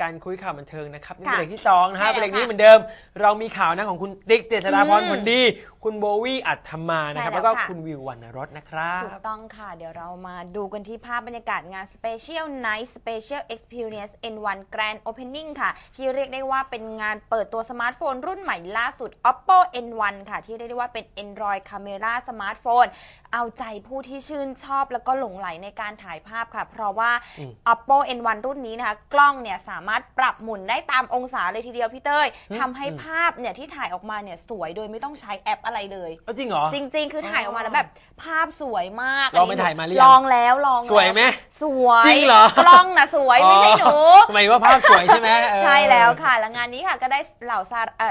กับรายการคุยข่าวบันเทิงนะครับนี่เป็นค่ะเบรกที่สองนะฮะใช่แล้วเบรกนี้ค่ะเหมือนเดิม เรามีข่าวนะของคุณติ๊กเจษฎาพรอืมผลดี คุณโบวี่อัธมานะครับ ใช่แล้แล้ววก็ค่ะ คุณวิววรรณรสนะครับถูกต้องค่ะ เดี๋ยวเรามาดูกันที่ภาพบรรยากาศงาน Special Night Special Experience N1 Grand Opening ค่ะ ที่เรียกได้ว่าเป็นงานเปิดตัวสมาร์ทโฟนรุ่นใหม่ล่าสุด Oppo N1 ค่ะ ที่เรียกได้ว่าเป็น Android Camera Smartphone เอาใจผู้ที่ชื่นชอบแล้วก็หลงไหลในการถ่ายภาพค่ะ เพราะว่า อืม Oppo N1 รุ่นนี้นะคะ กล้องเนี่ยสามารถปรับหมุนได้ตามองศาเลยทีเดียวพี่เต้ยอืมทำให้ภาพเนี่ยที่ถ่ายออกมาเนี่ยสวยโดยไม่ต้องใช้แอปอะไรเลย เอาจริงเหรอ จริง ๆ คือถ่ายออกมาแล้วแบบ ภาพสวยมากลองไปนนี้ถ่ายมาหรือยังลองแล้วลองแล้สวยไหมสวยจริงเหรอ กล้องนะสวยไม่ใช่หนูทำไมายถึงว่าภาพสวยใช่ไหมเออ ใช่แล้วค่ะ และงานนี้ค่ะก็ได้เหล่า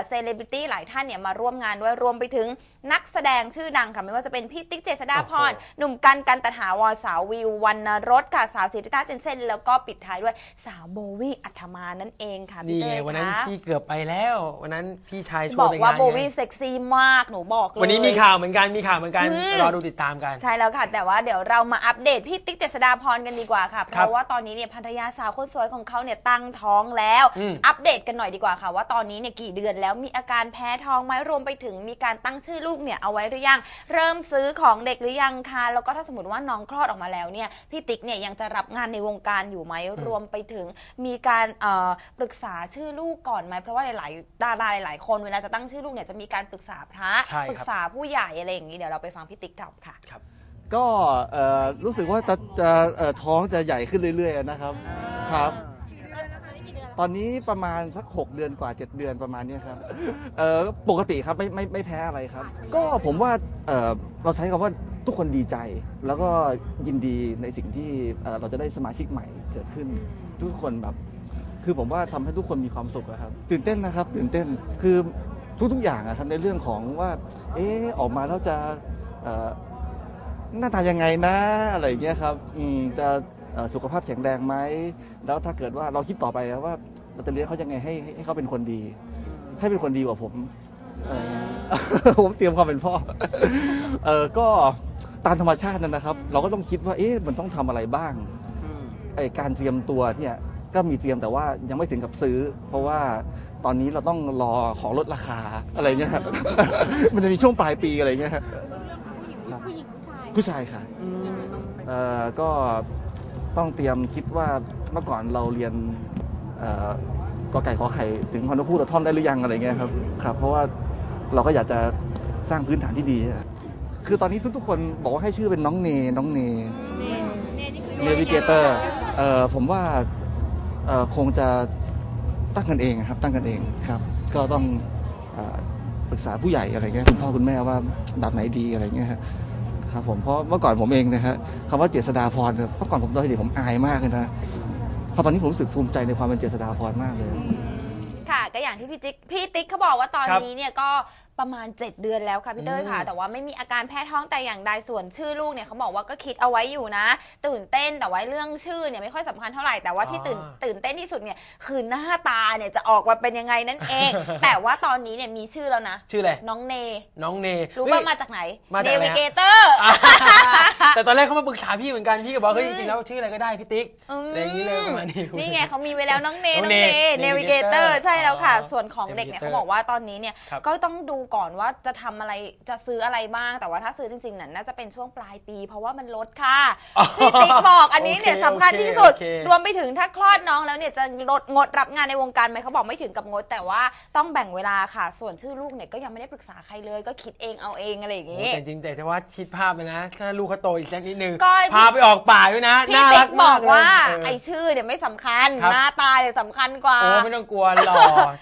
เซเลบริตี้หลายท่านเนี่ยมาร่วมงานด้วยรวมไปถึงนักแสดงชื่อดังค่ะ ไม่ว่าจะเป็นพี่ติ๊กเจษฎาพร โอ้โห หนุ่มกันกันตถาวรสาววิววรรณรสค่ะ สาวสิริต้าเจนเซนแล้วก็ปิดท้ายด้วยสาวโบวี่อัธมานั่นเองค่ะพี่นี่เต้ไงยวันนั้นคะพี่เกือบไปแล้ว วันนั้นพี่ชายชบวนอกไปว่างานโบไงวี่เซ็กซี่มากหนูบอกเลย วันนี้มีข่าวเหมือนกันมีข่าวเหมือนกันอืม รอดูติดตามกัน ใช่แล้วค่ะ แต่ว่าเดี๋ยวเรามาอัปเดตพี่ติ๊กเจษฎาพรกันดีกว่าค่ะ เพครับราะว่าตอนนี้เนี่ยภรรยาสาวคนสวยของเขาเนี่ยตั้งท้องแล้ว อืม อัปเดตกันหน่อยดีกว่าค่ะ ว่าตอนนี้เนี่ยกี่เดือนแล้วมีอาการแพ้ท้องไหมรวมไปถึงมีการตั้งชื่อลูกเนี่ยเอาไว้หรือยัง เริ่มซื้อของเด็กหรือยังคะแล้วก็ถ้าสมมติว่าน้องคลอดออกมาแล้วเนี่ยพี่ติ๊กเนี่ยยังจะรับงานในวงการอยู่ไหมรวมไปถึงมีการเอ่อปรึกษาชื่อลูกก่อนไหมเพราะว่าหลายๆดาราหลายๆคนเวลาจะตั้งชื่อลูกเนี่ยจะมีการปรึกษาพระใช่ครับ ปรึกษาผู้ใหญ่อะไรอย่างนี้เดี๋ยวเราไปฟังพี่ติ๊กตอบค่ะก็เอ่อรู้สึกว่าจะจะเอ่อท้องจะใหญ่ขึ้นเรื่อยๆนะครับครับ ตอนนี้ประมาณสัก 6 เดือนกว่า 7 เดือนประมาณเนี้ยครับเอ่อปกติครับไม่ไม่ไม่แพ้อะไรครับ ก็ผมว่าเอ่อเราใช้คำว่าทุกคนดีใจ แล้วก็ยินดีในสิ่งที่เอ่อเราจะได้สมาชิกใหม่เกิดขึ้น ทุกคนแบบ คือผมว่าทำให้ทุกคนมีความสุขอะครับ ตื่นเต้นนะครับ ตื่นเต้นคือทุกๆอย่างอะครับในเรื่องของว่า เออออกมาแล้วจะหน้าตายังไงนะอะไรอย่างเงี้ยครับจะสุขภาพแข็งแรงไหมแล้วถ้าเกิดว่าเราคิดต่อไปว่าเราจะเลี้ยงเขายังไงให้ให้เขาเป็นคนดี ให้เป็นคนดีกว่าผมผมเตรียมความเป็นพ่อเออก็ตามธรรมชาตินั่นนะครับ เราก็ต้องคิดว่าเอ๊ะมันต้องทำอะไรบ้างไอการเตรียมตัวเนี่ย ก็มีเตรียมแต่ว่ายังไม่ถึงกับซื้อ เพราะว่าตอนนี้เราต้องรอของลดราคาอะไรเงี้ย มันจะมีช่วงปลายปีอะไรเงี้ยผู้ชายค่ะเอ่อก็ต้องเตรียมคิดว่าเมื่อก่อนเราเรียนเอ่อกอไก่ขอไข่ถึงฮอนพูดท่อนได้หรือยังอะไรเงี้ยครับครับ เพราะว่าเราก็อยากจะสร้างพื้นฐานที่ดีอะคือตอนนี้ทุกๆคนบอกว่าให้ชื่อเป็นน้องเน น้องเนเนวิเกเตอร์ เอ่อผมว่าเอ่อ คงจะตั้งกันเองครับ ตั้งกันเองครับ ก็ต้องเอ่อปรึกษาผู้ใหญ่อะไรเงี้ยคุณพ่อคุณแม่ว่าแบบไหนดีอะไรเงี้ยครับครับผมเพราะเมื่อก่อนผมเองนะฮะคำว่าเจษฎาพรเนี่ยเมื่อก่อนผมตอนเด็กผมอายมากเลยนะพอตอนนี้ผมรู้สึกภูมิใจในความเป็นเจษฎาพรมากเลยค่ะก็อย่างที่พี่ติ๊กพี่ติ๊กเขาบอกว่าตอนครับนี้เนี่ยก็ ประมาณ 7 เดือนแล้วค่ะพี่เต้ยค่ะอืมแต่ว่าไม่มีอาการแพ้ท้องแต่อย่างใดส่วนชื่อลูกเนี่ยเขาบอกว่าก็คิดเอาไว้อยู่นะ ตื่นเต้นแต่ว่าเรื่องชื่อเนี่ยไม่ค่อยสำคัญเท่าไหร่แต่ว่าที่ตื่นอ่าตื่นเต้นที่สุดเนี่ยคือหน้าตาเนี่ยจะออกมาเป็นยังไงนั่นเอง แต่ว่าตอนนี้เนี่ยมีชื่อแล้วนะ ชื่ออะไรน้องเน น้องเนรู้เฮ้ว่ายมาจากไหนมาจากอะไรเนฮะวิเกเตอร์แต่ตอนแรกเขามาปรึกษาพี่เหมือนกันพี่ก็บอกเฮ้ยจริงๆแล้วชื่ออะไรก็ได้พี่ติ๊กอืมอะไรอย่างนี้เลยประมาณนี้นี่ไงเขามีไว้แล้วน้องเนน้น้อองงเนเนเนวิเกเตอ Navigator ร์ใช่แล้วค่ะอ๋อส่วนของเด็กเนี่ย Babysitter เขาบอกว่าตอนนี้เนี่ยครับก็ต้องดูก่อนว่าจะทำอะไรจะซื้ออะไรบ้าง แต่ว่าถ้าซื้อจริงๆนั้นน่าจะเป็นช่วงปลายปี เพราะว่ามันลดค่ะพี่ติ๊กบอกอันนี้เนี่ยโอเคสำคัญที่สุดโอเค รวมไปถึงถ้าคลอดน้องแล้วเนี่ยจะลดงดรับงานในวงการไหมเขาบอกไม่ถึงกับงด แต่ว่าต้องแบ่งเวลาค่ะ ส่วนชื่อลูกเนี่ยก็ยังไม่ได้ปรึกษาใครเลย ก็คิดเองเอาเองอะไรอย่างโอ้งี้ แต่จริงๆแต่ว่าคิดภาพเลยนะ ถ้าลูกเขาโตอีกสักนิดนึง ก็พี่พาไปออกป่าด้วยนะ พี่น่าติ๊รักกบมาอกกเลยว่าเออไอชื่อเนี่ยไม่สำคัญครับ หน้าตาเนี่ยสำคัญกว่าโอ้ไม่ต้องกลัวหล่อ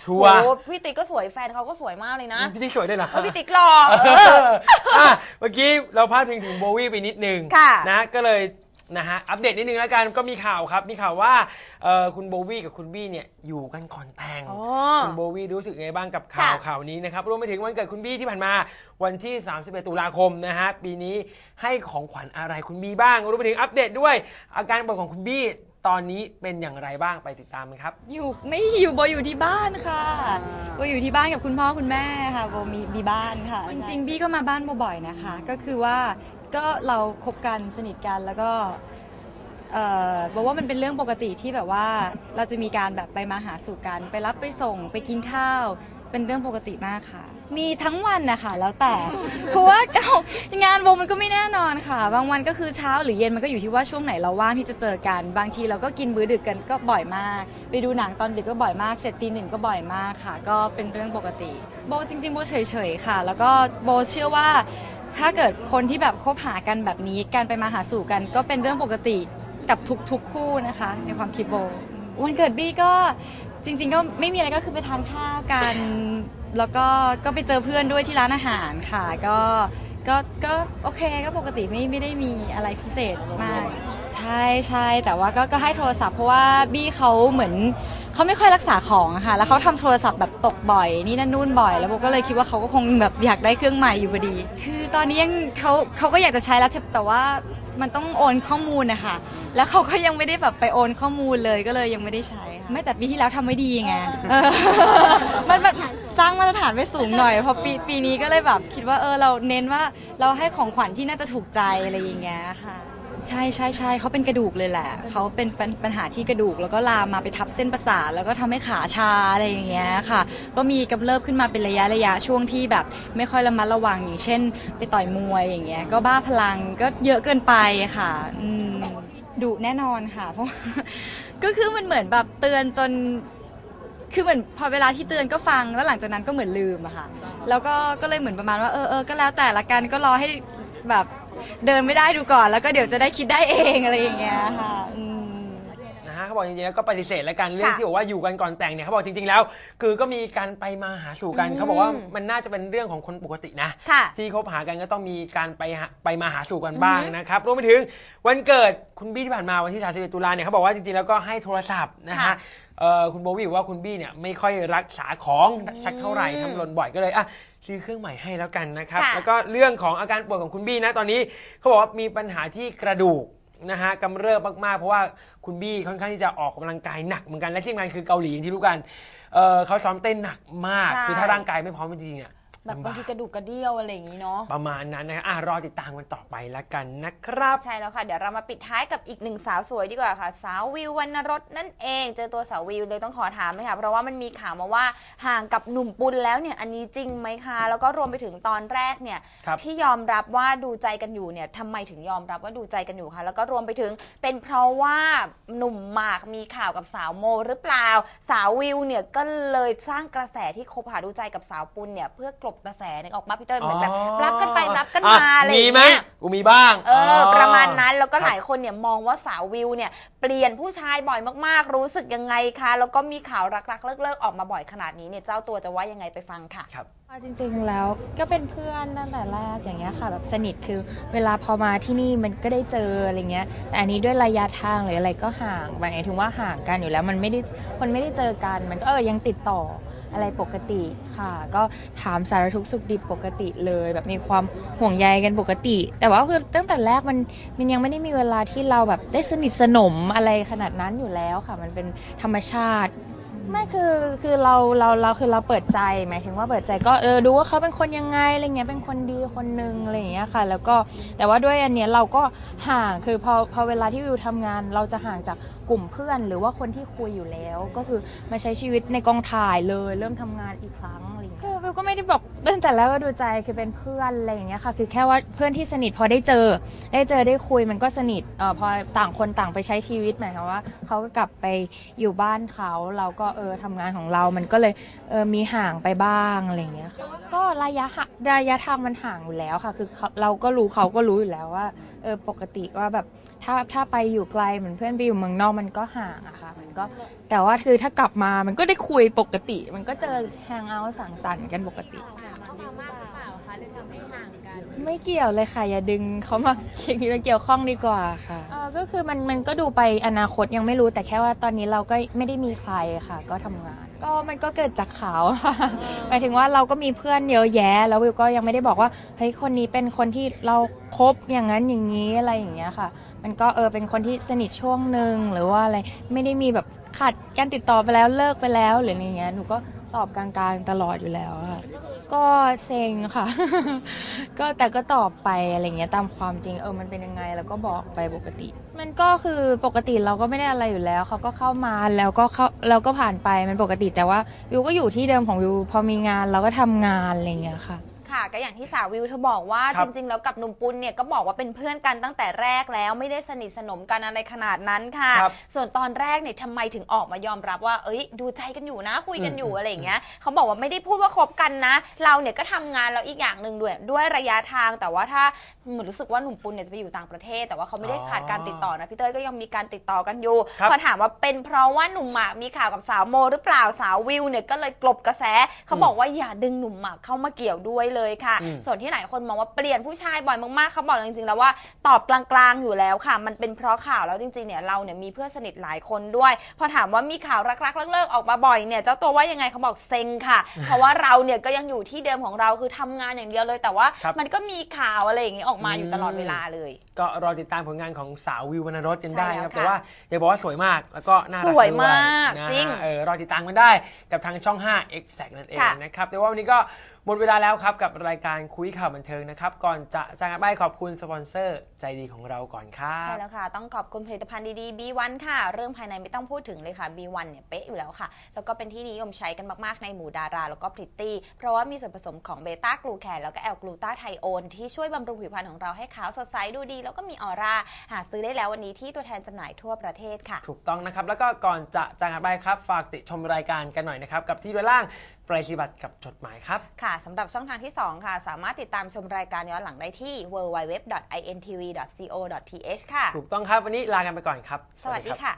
ชัวร์โอ้พี่ติ๊กก็สวยแฟนเขาก็สวยมากเลยนะ พี่ติ๊กสวยด้วยเหรอเออพี่ติ๊กหล่อเอเอออ อะเมื่อกี้เราพาดพิงถึงโบวี่ไปนิดนึงค่ะ นะก็เลยนะฮะอัปเดตนิดนึงแล้วกันก็มีข่าวครับมีข่าวว่าเอ่อคุณโบวี่กับคุณบี้เนี่ยอยู่กันก่อนแต่ง อ๋อ คุณโบวี่รู้สึกไงบ้างกับข่าวค่ะข่าวนี้นะครับรวมไปถึงวันเกิดคุณบี้ที่ผ่านมาวันที่ 31 ตุลาคมนะฮะปีนี้ให้ของขวัญอะไรคุณบี้บ้างรวมไปถึงอัปเดตด้วยอาการป่วยของคุณบี้ ตอนนี้เป็นอย่างไรบ้างไปติดตามกันครับ อยู่ไม่อยู่โบอยู่ที่บ้านค่ะโบอยู่ที่บ้านกับคุณพ่อคุณแม่ค่ะโบมีมีบ้านค่ะ จริงๆบี้ก็มาบ้านโบบ่อยนะคะ ก็คือว่าก็เราคบกันสนิทกันแล้วก็เอ่อบอกว่ามันเป็นเรื่องปกติที่แบบว่าเราจะมีการแบบไปมาหาสู่กัน ไปรับไปส่งไปกินข้าว เป็นเรื่องปกติมากค่ะ มีทั้งวันนะคะแล้วแต่ เพราะว่าเอางานวงมันก็ไม่แน่นอนค่ะ บางวันก็คือเช้าหรือเย็นมันก็อยู่ที่ว่าช่วงไหนเราว่างที่จะเจอกัน บางทีเราก็กินมื้อดึกกันก็บ่อยมาก ไปดูหนังตอนดึกก็บ่อยมาก เสร็จตีหนึ่งก็บ่อยมากค่ะ ก็เป็นเรื่องปกติ โบจริงๆ โบเฉยๆค่ะ แล้วก็โบเชื่อว่า ถ้าเกิดคนที่แบบคบหากันแบบนี้การไปมาหาสู่กัน ก็เป็นเรื่องปกติกับทุกๆคู่นะคะ ในความคิดโบ วันเกิดบี้ก็ จริง ๆ ก็ไม่มีอะไรก็คือไปทานข้าวกัน แล้วก็ก็ไปเจอเพื่อนด้วยที่ร้านอาหารค่ะ ก็ก็ก็โอเคก็ปกติไม่ไม่ได้มีอะไรพิเศษมาก ใช่ใช่แต่ว่าก็ก็ให้โทรศัพท์เพราะว่าบี้เขาเหมือนเขาไม่ค่อยรักษาของอะค่ะ แล้วเขาทำโทรศัพท์แบบตกบ่อยนี่นั่นนู่นบ่อย แล้วโบก็เลยคิดว่าเขาก็คงแบบอยากได้เครื่องใหม่อยู่พอดี คือตอนนี้ยังเขาเขาก็อยากจะใช้แล้วแต่แต่ว่า มันต้องโอนข้อมูลนะคะ แล้วเขาก็ยังไม่ได้แบบไปโอนข้อมูลเลยก็เลยยังไม่ได้ใช้ค่ะ ไม่แต่ปีที่แล้วทำไม่ดีไงเออมันมันสร้างมาตรฐานไว้สูงหน่อยพอปีปีนี้ก็เลยแบบคิดว่าเออเราเน้นว่าเราให้ของขวัญที่น่าจะถูกใจอะไรอย่างเงี้ยค่ะ ใช่ใช่ใช่เขาเป็นกระดูกเลยแหละ เขาเป็นปัญปัญหาที่กระดูก แล้วก็ลามมาไปทับเส้นประสาทแล้วก็ทำให้ขาชาอะไรอย่างเงี้ยค่ะ ก็มีกำเริบขึ้นมาเป็นระยะระยะช่วงที่แบบ ไม่ค่อยระมัดระวังอย่างเช่น ไปต่อยมวยอย่างเงี้ยก็บ้าพลังก็เยอะเกินไปค่ะอืมดุแน่นอนค่ะ เพราะ ก็คือมันเหมือนแบบเตือนจน คือเหมือนพอเวลาที่เตือนก็ฟังแล้วหลังจากนั้นก็เหมือนลืมอะค่ะ แล้วก็ก็เลยเหมือนประมาณว่าเออเออก็แล้วแต่ละกันก็รอให้แบบ เดินไม่ได้ดูก่อน แล้วก็เดี๋ยวจะได้คิดได้เองอะไรอย่างเงี้ยค่ะอืม บอกจริงๆแล้วก็ปฏิเสธแล้วกันเรื่องค่ะที่บอกว่าอยู่กันก่อนแต่งเนี่ยเขาบอกจริงๆแล้ว คือก็มีการไปมาหาสู่กันอืมเขาบอกว่ามันน่าจะเป็นเรื่องของคนปกตินะค่ะ ที่คบหากันก็ต้องมีการไปหาไปมาหาสู่กันบ้างนะครับรวมไปถึงวันเกิดคุณบี้ที่ผ่านมาวันที่ 31 ตุลาเนี่ยเขาบอกว่าจริงๆแล้วก็ให้โทรศัพท์นะฮะค่ะเอ่อคุณโบวี่บอกว่าคุณบี้เนี่ยไม่ค่อยรักษาของสักเท่าไหร่อืมทำหล่นบ่อยก็เลยอะซื้อเครื่องใหม่ให้แล้วกันนะครับค่ะ แล้วก็เรื่องของอาการป่วยของคุณบี้นะตอนนี้เขาบอกว่ามีปัญหาที่กระดูก นะฮะกำเริบมากๆ เพราะว่าคุณบี้ค่อนข้างที่จะออกกำลังกายหนักเหมือนกันและที่งานคือเกาหลีอย่างที่รู้กันเอ่อเขาซ้อมเต้นหนักมาก ใช่ คือถ้าร่างกายไม่พร้อมจริงๆเนี่ย แบบบางทีลำกระดูกกระเดี่ยวอะไรอย่างนี้เนาะประมาณนั้นนะอะรอติดตามกันต่อไปแล้วกันนะครับ ใช่แล้วค่ะ เดี๋ยวเรามาปิดท้ายกับอีกหนึ่งสาวสวยดีกว่าค่ะ สาววิววรรณรสนั่นเอง เจอตัวสาววิวเลยต้องขอถามเลยค่ะ เพราะว่ามันมีข่าวมาว่าห่างกับหนุ่มปุณแล้วเนี่ยอันนี้จริงไหมคะ แล้วก็รวมไปถึงตอนแรกเนี่ยครับที่ยอมรับว่าดูใจกันอยู่เนี่ยทำไมถึงยอมรับว่าดูใจกันอยู่คะแล้วก็รวมไปถึงเป็นเพราะว่าหนุ่มหมากมีข่าวกับสาวโมหรือเปล่า สาววิวเนี่ยก็เลยสร้างกระแสที่คบหาดูใจกับสาวปุณเนี่ยเพื่อกลบกระแสนึกออกมาพี่เติ้ลเหมือนแบบรับกันไปรับกันมาอะไรอย่างมีไหมเงี้ยกูมีบ้าง เออ ประมาณนั้นแล้วก็ครับหลายคนเนี่ยมองว่าสาววิวเนี่ยเปลี่ยนผู้ชายบ่อยมากๆ รู้สึกยังไงคะแล้วก็มีข่าวรักๆเลิกๆออกมาบ่อยขนาดนี้เนี่ยเจ้าตัวจะว่ายังไงไปฟังค่ะครับเอาจริงๆแล้วก็เป็นเพื่อนตั้งแต่แรกอย่างเงี้ยค่ะแบบสนิทคือเวลาพอมาที่นี่มันก็ได้เจออะไรเงี้ยแต่อันนี้ด้วยระยะทางหรืออะไรก็ห่างหมายถึงว่าห่างกันอยู่แล้วมันไม่ได้คนไม่ได้เจอกันมันก็เออยังติดต่อ อะไรปกติค่ะ ก็ถามสารทุกข์สุขดิบปกติเลย แบบมีความห่วงใยกันปกติ แต่ว่าคือตั้งแต่แรกมันมันยังไม่ได้มีเวลาที่เราแบบได้สนิทสนมอะไรขนาดนั้นอยู่แล้วค่ะ มันเป็นธรรมชาติ ไม่คือคือเราเราเราคือเราเปิดใจหมายถึงว่าเปิดใจก็เออดูว่าเขาเป็นคนยังไงอะไรเงี้ยเป็นคนดีคนนึงอะไรอย่างเงี้ยค่ะ แล้วก็แต่ว่าด้วยอันเนี้ยเราก็ห่างคือพอพอเวลาที่วิวทำงาน เราจะห่างจากกลุ่มเพื่อน หรือว่าคนที่คุยอยู่แล้ว ก็คือมาใช้ชีวิตในกองถ่ายเลย เริ่มทำงานอีกครั้งอะไรเงี้ยคือวิวก็ไม่ได้บอกตั้งแต่แรกว่าดูใจคือเป็นเพื่อนอะไรอย่างเงี้ยค่ะ คือแค่ว่าเพื่อนที่สนิทพอได้เจอ ได้เจอได้คุยมันก็สนิทเออพอต่างคนต่างไปใช้ชีวิตหมายความว่าเขาก็กลับไปอยู่บ้านเขาเราก็เออทำงานของเรามันก็เลยเออมีห่างไปบ้างอะไรอย่างเงี้ยค่ะก็ระยะห่างระยะทางมันห่างอยู่แล้วค่ะ คือเขาเราก็รู้เขาก็รู้อยู่แล้วว่าเออปกติว่าแบบถ้าถ้าไปอยู่ไกลเหมือนเพื่อนไปอยู่เมืองนอกมันก็ห่างอะค่ะมันก็แต่ว่าคือถ้ากลับมามันก็ได้คุยปกติ มันก็เจอแฮงเอาท์สังสรรค์กันปกติ ไม่เกี่ยวเลยค่ะ อย่าดึงเขามาเกี่ยวข้องดีกว่าค่ะเออก็คือมันมันก็ดูไปอนาคตยังไม่รู้แต่แค่ว่าตอนนี้เราก็ไม่ได้มีใครค่ะ ก็ทำงาน ก็มันก็เกิดจากเขาค่ะหมายถึงว่าเราก็มีเพื่อนเยอะแยะ แล้ววิวก็ยังไม่ได้บอกว่าเฮ้ยคนนี้เป็นคนที่เราคบอย่างนั้นอย่างนี้อะไรอย่างเงี้ยค่ะ มันก็เออเป็นคนที่สนิทช่วงหนึ่งหรือว่าอะไรไม่ได้มีแบบขาดการติดต่อไปแล้วเลิกไปแล้วหรืออะไรเงี้ยหนูก็ตอบกลางๆตลอดอยู่แล้วค่ะ ก็ ก็เซ็งค่ะ ก็แต่ก็ตอบไปอะไรเงี้ยตามความจริงเออมันเป็นยังไงแล้วก็บอกไปปกติ มันก็คือปกติเราก็ไม่ได้อะไรอยู่แล้วเขาก็เข้ามาแล้วก็เข้าแล้วก็ผ่านไปมันปกติแต่ว่าวิวก็อยู่ที่เดิมของวิวพอมีงานเราก็ทำงานอะไรเงี้ยค่ะ ค่ะ ก็อย่างที่สาววิวเธอบอกว่าครัจบริง ๆ แล้วกับหนุ่มปุณเนี่ยก็บอกว่าเป็นเพื่อนกันตั้งแต่แรกแล้วไม่ได้สนิทสนมกันอะไรขนาดนั้นค่ะ ครับส่วนตอนแรกเนี่ยทำไมถึงออกมายอมรับว่า เอ้ย ดูใจกันอยู่นะคุยกันอยู่อืม อะไรอย่างเงี้ยเขาบอกว่าไม่ได้พูดว่าคบกันนะ เราเนี่ยก็ทำงานแล้วอีกอย่างหนึ่งด้วยด้วยระยะทางแต่ว่าถ้าเหมือนรู้สึกว่าหนุ่มปุณเนี่ยจะไปอยู่ต่างประเทศ แต่ว่าเขาไม่ได้ขาดการติดต่อนะพี่เต้ยก็ยังมีการติดต่อกันอยู่ ครับ พอถามว่าเป็นเพราะว่าหนุ่มหมากมีข่าวกับสาวโมหรือเปล่าสาววิวเนี่ยก็เลยกลบกระแสเขาบอกว่าอย่าดึงหนุ่มหมากเข้ามาเกี่ยวด้วยเลยค่ะอืมส่วนที่หลายคนมองว่าเปลี่ยนผู้ชายบ่อยมากๆเขาบอกจริงๆแล้วว่าตอบกลางๆอยู่แล้วค่ะ มันเป็นเพราะข่าวแล้วจริงๆเนี่ยเราเนี่ยมีเพื่อนสนิทหลายคนด้วย พอถามว่ามีข่าวรักๆเลิกๆออกมาบ่อยเนี่ยเจ้าตัวว่ายังไงเขาบอกเซ็งค่ะ เพราะว่าเราเนี่ยก็ยังอยู่ที่เดิมของเราคือทำงานอย่างเดียวเลย แต่ว่าครับมันก็มีข่าวอะไรอย่างนี้ออกมาอยู่ตลอดเวลาเลย ก็รอติดตามผลงานของสาววิววรรณรสกันได้ใช่แล้วครับค่ะแต่ว่าอย่าบอกว่าสวยมากแล้วก็น่ารักสวยด้มากนะจริงเออรอติดตามกันได้กับทางช่อง 5 Exact นั่นเองค่ะนะครับแต่ว่าวันนี้ก็ หมดเวลาแล้วครับกับรายการคุยข่าวบันเทิงนะครับ ก่อนจะจากกันไปขอบคุณสปอนเซอร์ใจดีของเราก่อนครัใช่บแล้วค่ะ ต้องขอบคุณผลิตภัณฑ์ดีๆ B1 ค่ะ เรื่องภายในไม่ต้องพูดถึงเลยค่ะ B1 เนี่ยเป๊ะอยู่แล้วค่ะ แล้วก็เป็นที่นิยมใช้กันมากๆในหมู่ดารา แล้วก็พริตตี้ เพราะว่ามีส่วนผสมของเบต้ากลูแคนแล้วก็แอลกลูตาไทโอนที่ช่วยบำรุงผิวพรรณของเราให้ขาวสดใสดูดี แล้วก็มีออร่าหาซื้อได้แล้ววันนี้ที่ตัวแทนจำหน่ายทั่วประเทศค่ะ ถูกต้องนะครับแล้วก็ก่อนจะจากกันไปครับฝากติดชมรายการกันหน่อยนะครับกับที่ด้านล่างปรายศนียบัตรกับจดหมายครับค่ะสำหรับช่องทางที่ 2 ค่ะ สามารถติดตามชมรายการย้อนหลังได้ที่ www.intv.co.th ค่ะ ถูกต้องครับ วันนี้ลากันไปก่อนครับ สวัสดีรับ ค่ะ